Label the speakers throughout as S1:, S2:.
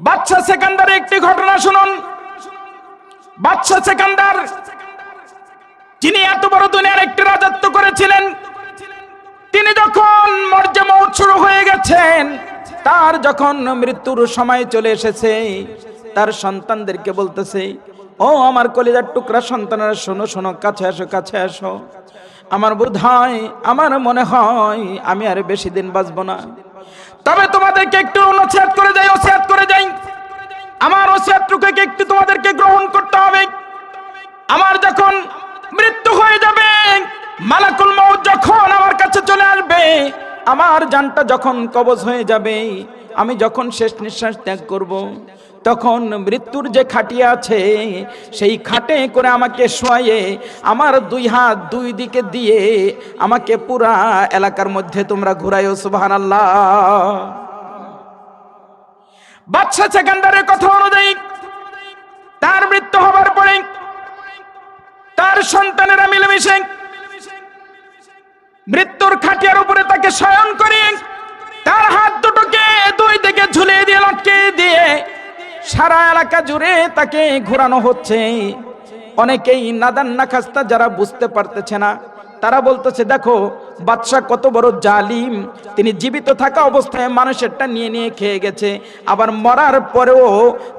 S1: বাদশা সেকান্দার একটি ঘটনা শুনুন। বাচ্চা সেকান্দার, যিনি এত বড় দুনিয়ার একটি রাজত্ব করেছিলেন, তিনি যখন মর্যাদা শুরু হয়ে গেছেন, তার যখন মৃত্যুর সময় চলে এসেছে, তার সন্তানদেরকে বলতেছে, ও আমার কলিজার টুকরা সন্তানেরা, শোনো শোনো, কাছে আসো কাছে আসো। আমার বোধ হয় আমার মনে হয় আমি আর বেশি দিন বাঁচবো না। তবে তোমাদেরকে একটু অনুচ্ছেদ করে যাই ওসিয়াত করে যাই আমার ওসিয়াতটুকুকে একটু তোমাদেরকে গ্রহণ করতে হবে আমার যখন মৃত্যু হয়ে যাবে, মালাকুল মউত যখন আমার কাছে চলে আসবে, আমার জানটা যখন কবজ হয়ে যাবে, আমি যখন শেষ নিঃশ্বাস ত্যাগ করব। তখন মৃত্যুর যে খাটিয়া আছে, সেই খাটে করে আমাকে শোয়াইয়ে আমার দুই হাত দুই দিকে দিয়ে আমাকে পুরা এলাকার মধ্যে তোমরা ঘুরাইও সুবাহান আল্লাহ বাদশা সেকেন্ডারের কথা অনুযায়ী, তার মৃত্যু হবার পরে তার সন্তানেরা মিলেমিশে মৃত্যুর খাটিয়ার উপরে তাকে শয়ন করে তার হাত দুটোকে দুই দিকে ঝুলিয়ে দিয়ে লটকে দিয়ে সারা এলাকা জুড়ে তাকে ঘোরানো হচ্ছে। অনেকেই নাদান নাখাস্তা যারা বুঝতে পারতেছে না, তারা বলতেছে, দেখো, বাদশাহ কত বড় জালিম। তিনি জীবিত থাকা অবস্থায় মানুষেরটা নিয়ে নিয়ে খেয়ে গেছে। আবার মরার পরেও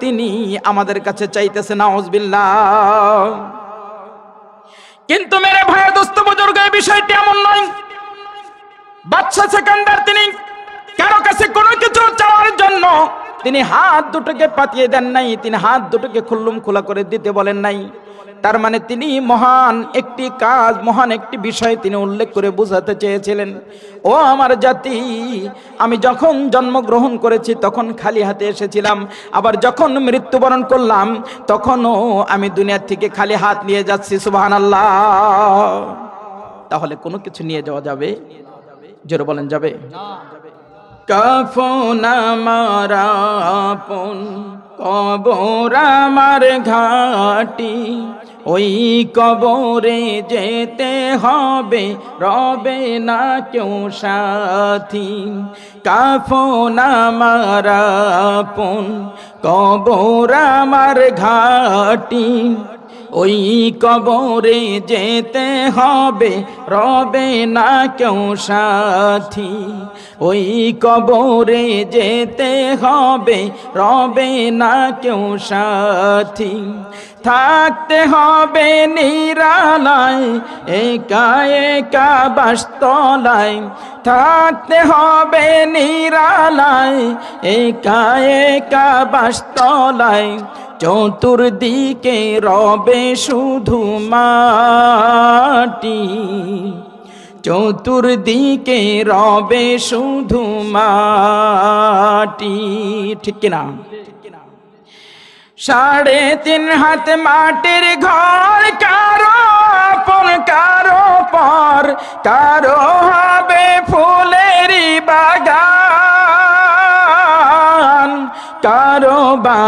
S1: তিনি আমাদের কাছে চাইতেছে, নাউজবিল্লাহ। কিন্তু মেরে ভাই দোস্ত বুজুর্গ, এই বিষয়টি এমন নয়। বাদশা সেকেন্ডার তিনি কারও কাছে কোনো কিছু চাওয়ার জন্য তিনি হাত দুটোকে পাতিয়ে দেন নাই, তিনি হাত দুটোকে খুল্লুম খোলা করে দিতে বলেন নাই। তার মানে তিনি মহান একটি কাজ, মহান একটি বিষয় তিনি উল্লেখ করে বোঝাতে চেয়েছিলেন। ও আমার জাতি, আমি যখন জন্মগ্রহণ করেছি তখন খালি হাতে এসেছিলাম, আবার যখন মৃত্যুবরণ করলাম তখনও আমি দুনিয়ার থেকে খালি হাত নিয়ে যাচ্ছি সুবাহান আল্লাহ তাহলে কোনো কিছু নিয়ে যাওয়া যাবে? জোরে বলেন, যাবে? কাফন আমার আপন, কবর আমার ঘাটি। ওই কবরে যেতে হবে রবে না কেউ সাথী। কাফন আমার আপন, কবর আমার ঘাটি। ওই কবরে যেতে হবে, রবে না কেউ সাথী। ওই কবরে যেতে হবে, রবে না কেউ সাথী। থাকতে হবে নিরালায়, একা একা বাস্তলায়। থাকতে হবে নিরালায় একা চতুর্দিকে রবে শুধু মাটি। চতুর্দিকে রবে শুধু মাটি। ঠিক কিনা? সাড়ে তিন হাত মাটির ঘর, কারও আপন কারও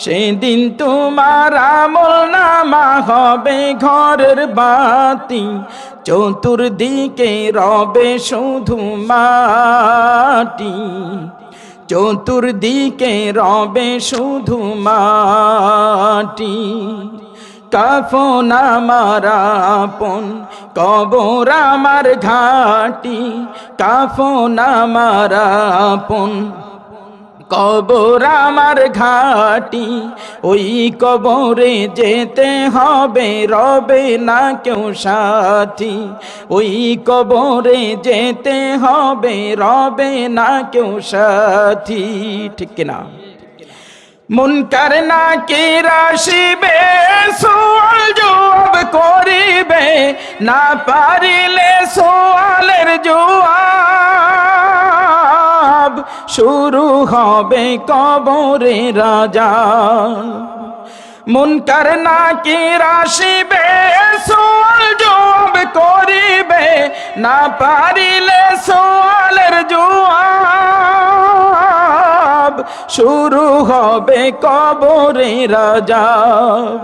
S1: সেদিন তোমার আমল নামা হবে ঘরের বাতি। চতুর্দিকে রবে শুধু মাটি। চতুর্দিকে রবে শুধু মাটি। কাফন আমার আপন, কবর আমার ঘাটি। কাফন আমার আপন কবর আমার ঘাটি, ওই কবরে যেতে হবে রবে না কেউ সাথী। ওই কবরে যেতে হবে রবে না কেউ সাথী। ঠিক কিনা? মুনকার না কে রাশিবে, সোয়াল জবাব করিবে। না পারিলে সোয়ালের জবাব শুরু হবে কবরে রাজা। মুনকার না কে রাশিবে সোয়াল জবাব করিবে, না পারিলে সোয়ালের জুয়াব শুরু হবে কবরে রাজাব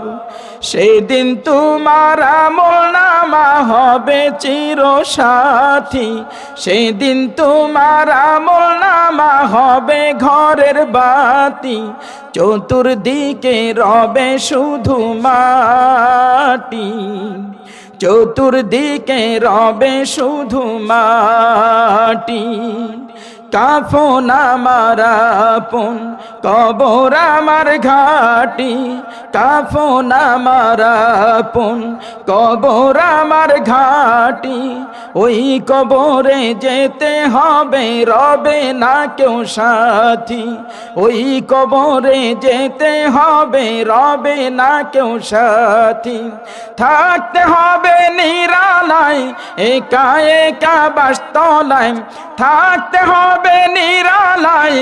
S1: সেদিন তোমার আমল নামা হবে চির সাথী সেদিন তোমার আমল নামা হবে ঘরের বাতি। চতুর্দিকে রবে শুধু মাটি। চতুর্দিকে রবে শুধু মাটি। কাফন আমার আপন কবর আমার ঘাটি। কাফন আমার আপন, কবর আমার ঘাটি। ওই কবরে যেতে হবে রবে না কেউ সাথী। ওই কবরে যেতে হবে রবে না কেউ সাথী। থাকতে হবে নিরালায়, একা একা বাস্তলায়। থাকতে হবে নিরালায়,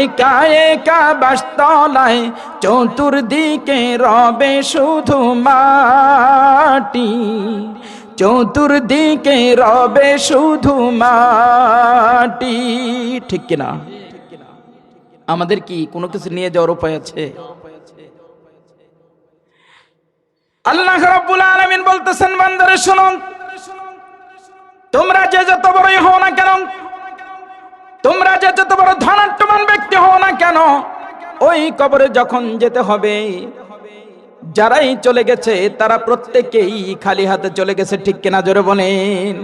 S1: একা একা বাস্তলায়। চতুর্দিকে রবে শুধু মাটি, চতুর্দিকে রবে শুধু মাটি। ঠিক কিনা? আমাদের কি কোনো কিছু নিয়ে যাওয়ার উপায় আছে? আল্লাহ রাব্বুল আলামিন বলতেছেন, বান্দারে শুনুন তোমরা যে যত বড়ই হও না কেন, তোমরা যে যত বড় ধনাট্যমান ব্যক্তি হও না কেন, ওই কবরে যখন যেতে হবে যারাই চলে গেছে তারা প্রত্যেকেই খালি হাতে চলে গেছে ঠিক কিনা জোরে বলেন।